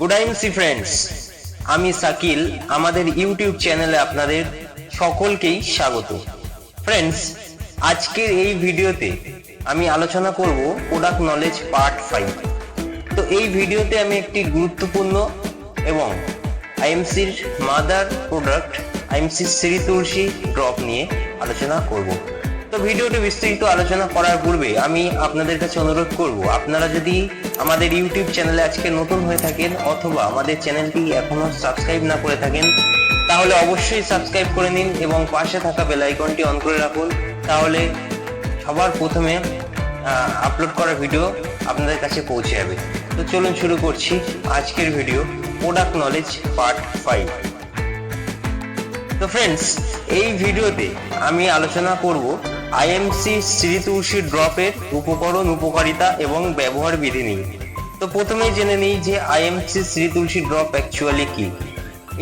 Good C friends আমি সাকিল আমাদের YouTube চ্যানেলে আপনাদের সকলকেই স্বাগত। ফ্রেন্ডস আজকের এই ভিডিওতে আমি আলোচনা করব প্রোডাক্ট নলেজ পার্ট ফাইভ তো এই ভিডিওতে আমি একটি গুরুত্বপূর্ণ এবং আইএমসির mother product IMC Shri Tulsi drop নিয়ে আলোচনা করব। তো ভিডিওটি বিস্তারিত আলোচনা করার পূর্বে আমি আপনাদের কাছে অনুরোধ করব, আপনারা যদি আমাদের ইউটিউব চ্যানেলে আজকে নতুন হয়ে থাকেন অথবা আমাদের চ্যানেলটি এখনও সাবস্ক্রাইব না করে থাকেন, তাহলে অবশ্যই সাবস্ক্রাইব করে নিন এবং পাশে থাকা বেল আইকনটি অন করে রাখুন, তাহলে সবার প্রথমে আপলোড করা ভিডিও আপনাদের কাছে পৌঁছে যাবে। তো চলুন শুরু করছি আজকের video product knowledge part five তো ফ্রেন্ডস এই ভিডিওতে আমি আলোচনা করব আইএমসি তুলসী ড্রপের উপকরণ উপকারিতা এবং ব্যবহার বিধি নিয়ে। তো প্রথমেই জেনে নিই যে IMC Shri Tulsi drop actually কি।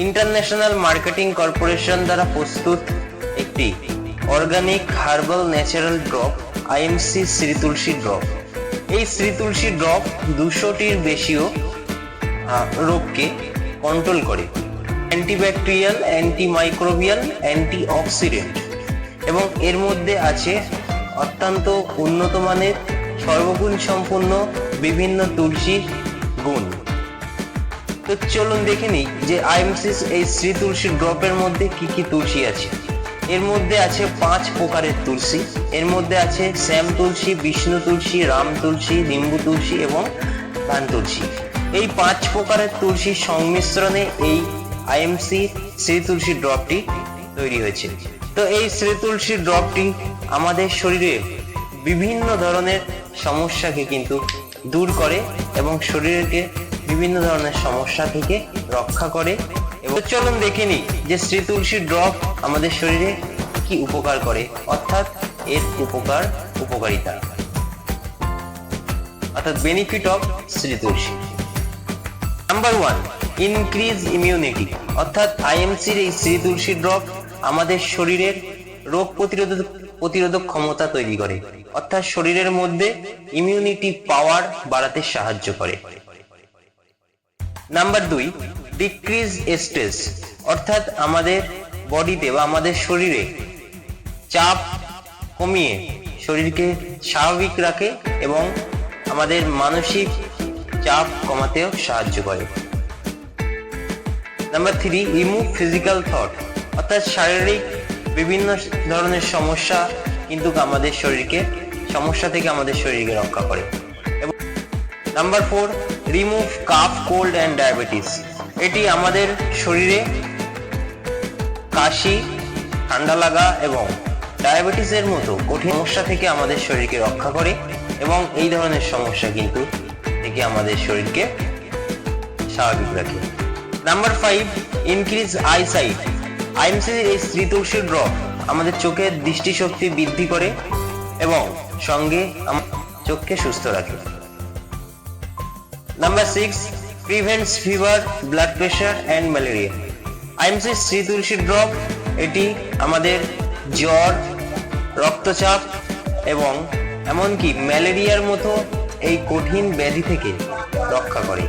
ইন্টারন্যাশনাল মার্কেটিং কর্পোরেশন দ্বারা প্রস্তুত একটি organic herbal natural drop IMC Shri Tulsi drop. এই শ্রী তুলসী ড্রপ দুশোটির বেশিও রোগকে কন্ট্রোল করে। অ্যান্টিব্যাকটেরিয়াল অ্যান্টিমাইক্রোবিয়াল অ্যান্টিঅক্সিডেন্ট এবং এর মধ্যে আছে অত্যন্ত উন্নত মানের সর্বগুণ সম্পন্ন বিভিন্ন তুলসী গুণ। তো চলুন দেখে নিই যে আইএমসিস এই শ্রী তুলসী ড্রপের মধ্যে কি কি তুলসী আছে। এর মধ্যে আছে পাঁচ প্রকারের তুলসী। এর মধ্যে আছে শ্যাম তুলসী, বিষ্ণু তুলসী, রাম তুলসী নিম্বু তুলসী এবং ধান তুলসী। এই পাঁচ প্রকারের তুলসীর সংমিশ্রণে এই আইএমসি শ্রী তুলসী ড্রপটি তৈরি হয়েছে। তো এই শ্রী তুলসী ড্রপটি আমাদের শরীরে বিভিন্ন ধরনের সমস্যাকে কিন্তু দূর করে এবং শরীরকে বিভিন্ন ধরনের সমস্যা থেকে রক্ষা করে। এবং চলুন দেখে নিই যে শ্রী তুলসী ড্রপ আমাদের শরীরে কি উপকার করে, অর্থাৎ এর উপকার, উপকারিতা। অর্থাৎ benefit of Shri Tulsi. Number one increase immunity অর্থাৎ আইএমসির এই শ্রী তুলসী ড্রপ আমাদের শরীরের রোগ প্রতিরোধক প্রতিরোধক ক্ষমতা তৈরি করে। অর্থাৎ শরীরের মধ্যে ইমিউনিটি পাওয়ার বাড়াতে সাহায্য করে। নাম্বার দুই ডিক্রিজ স্ট্রেস অর্থাৎ আমাদের বডিতে বা আমাদের শরীরে চাপ কমিয়ে শরীরকে স্বাভাবিক রাখে এবং আমাদের মানসিক চাপ কমাতেও সাহায্য করে। Number three remove physical thought অর্থাৎ শারীরিক বিভিন্ন ধরনের সমস্যা কিন্তু আমাদের শরীরকে, সমস্যা থেকে আমাদের শরীরকে রক্ষা করে। এবং number four remove cough cold and diabetes এটি আমাদের শরীরে কাশি, ঠান্ডা লাগা এবং ডায়াবেটিসের মতো কঠিন সমস্যা থেকে আমাদের শরীরকে রক্ষা করে এবং এই ধরনের সমস্যা কিন্তু থেকে আমাদের শরীরকে স্বাভাবিক রাখে। Number five increase eyesight IMC এই শ্রী তুলসী ড্রপ আমাদের চোখের দৃষ্টিশক্তি বৃদ্ধি করে এবং সঙ্গে চোখকে সুস্থ রাখে। Number six prevents fever blood pressure and malaria IMC Shri Tulsi drop, এটি আমাদের জ্বর, রক্তচাপ এবং এমনকি ম্যালেরিয়ার মতো এই কঠিন ব্যাধি থেকে রক্ষা করে।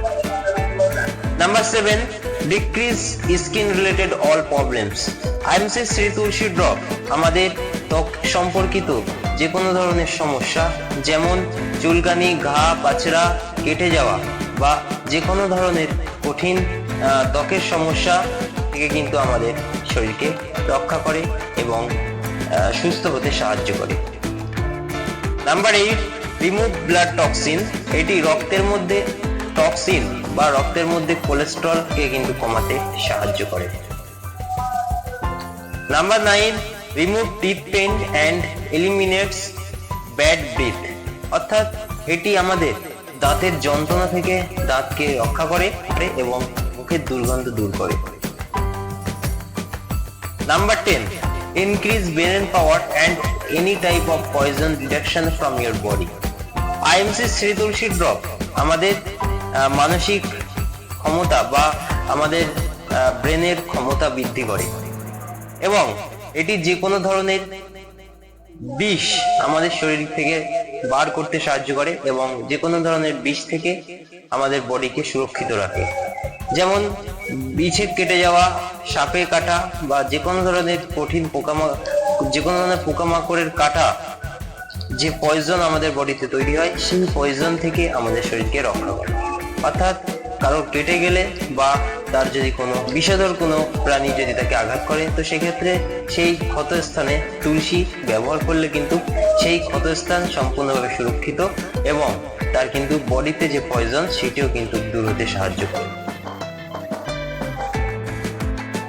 Number seven decrease skin related all problems IMC Shri Tulsi drop আমাদের ত্বক সম্পর্কিত যে কোনো ধরনের সমস্যা, যেমন চুলকানি, ঘা পাচড়া কেটে যাওয়া বা যে কোনো ধরনের কঠিন ত্বকের সমস্যা থেকে কিন্তু আমাদের শরীরকে রক্ষা করে এবং সুস্থ হতে সাহায্য করে। Number eight remove blood toxin এটি রক্তের মধ্যে টক্সিন বা রক্তের মধ্যে কোলেস্ট্রলকে কিন্তু কমাতে সাহায্য করে। Number nine remove teeth pain and eliminates bad breath অর্থাৎ এটি আমাদের দাঁতের যন্ত্রণা থেকে দাঁতকে রক্ষা করে এবং মুখের দুর্গন্ধ দূর করে। Number ten Increase brain power and any type of poison reduction from your body. IMC Shri Tulsi drop আমাদের মানসিক ক্ষমতা বা আমাদের ব্রেনের ক্ষমতা বৃদ্ধি করে। এবং এটি যে কোনো ধরনের বিষ আমাদের শরীর থেকে বার করতে সাহায্য করে এবং যে কোনো ধরনের বিষ থেকে আমাদের বডিকে সুরক্ষিত রাখে। যেমন বিছে কেটে যাওয়া, সাপে কাটা বা যে কোনো ধরনের কঠিন পোকামা যে কোনো ধরনের পোকামাকড়ের কাটা, যে পয়জন আমাদের বডিতে তৈরি হয়, সেই পয়জন থেকে আমাদের শরীরকে রক্ষা করে। অর্থাৎ কারও কেটে গেলে বা তার যদি কোনো বিষধর কোনো প্রাণী যদি তাকে আঘাত করে, তো সেক্ষেত্রে সেই ক্ষতস্থানে তুলসী ব্যবহার করলে কিন্তু সেই ক্ষতস্থান সম্পূর্ণভাবে সুরক্ষিত এবং তার কিন্তু বডিতে যে পয়জন সেটিও কিন্তু দূর হতে সাহায্য করে।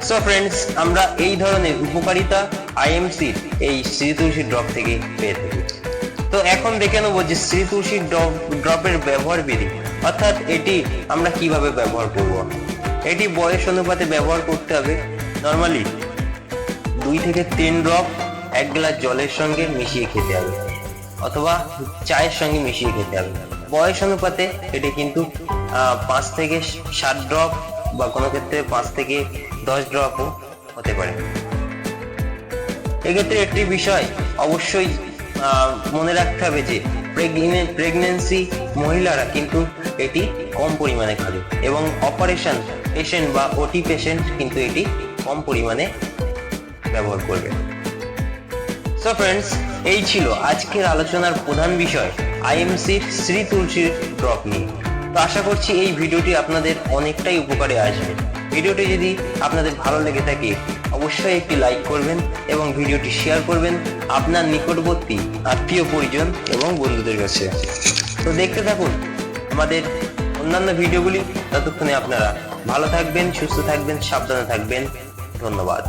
সো ফ্রেন্ডস আমরা এই ধরনের উপকারিতা আইএমসি এই শ্রী তুলসী ড্রপ থেকে পেয়ে থাকি। তো এখন দেখে নেব যে শ্রী তুলসী ড্রপ ড্রপের ব্যবহার বিধি। অর্থাৎ এটি আমরা কীভাবে ব্যবহার করব? এটি বয়স অনুপাতে ব্যবহার করতে হবে নর্মালি দুই থেকে তিন ড্রপ এক গ্লাস জলের সঙ্গে মিশিয়ে খেতে হবে অথবা চায়ের সঙ্গে মিশিয়ে খেতে হবে। বয়স অনুপাতে এটি কিন্তু পাঁচ থেকে সাত ড্রপ বা কোনো ক্ষেত্রে পাঁচ থেকে দশ ড্রপও হতে পারে। এক্ষেত্রে একটি বিষয় অবশ্যই মনে রাখতে হবে যে প্রেগনেন্সি মহিলারা কিন্তু এটি কম পরিমাণে খাবে এবং অপারেশন পেশেন্ট বা ওটি পেশেন্ট কিন্তু এটি কম পরিমাণে ব্যবহার করবে। সো ফ্রেন্ডস এই ছিল আজকের আলোচনার প্রধান বিষয় আইএমসির শ্রী তুলসীর ড্রপ নিয়ে। তো আশা করছি এই ভিডিওটি আপনাদের অনেকটাই উপকারে আসবে। ভিডিওটি যদি আপনাদের ভালো লেগে থাকে অবশ্যই একটি লাইক করবেন এবং ভিডিওটি শেয়ার করবেন আপনার নিকটবর্তী আত্মীয় পরিজন এবং বন্ধুদের কাছে। তো দেখতে থাকুন, আমাদের অন্যান্য ভিডিওগুলি ততক্ষণে আপনারা ভালো থাকবেন, সুস্থ থাকবেন, সাবধানে থাকবেন। ধন্যবাদ।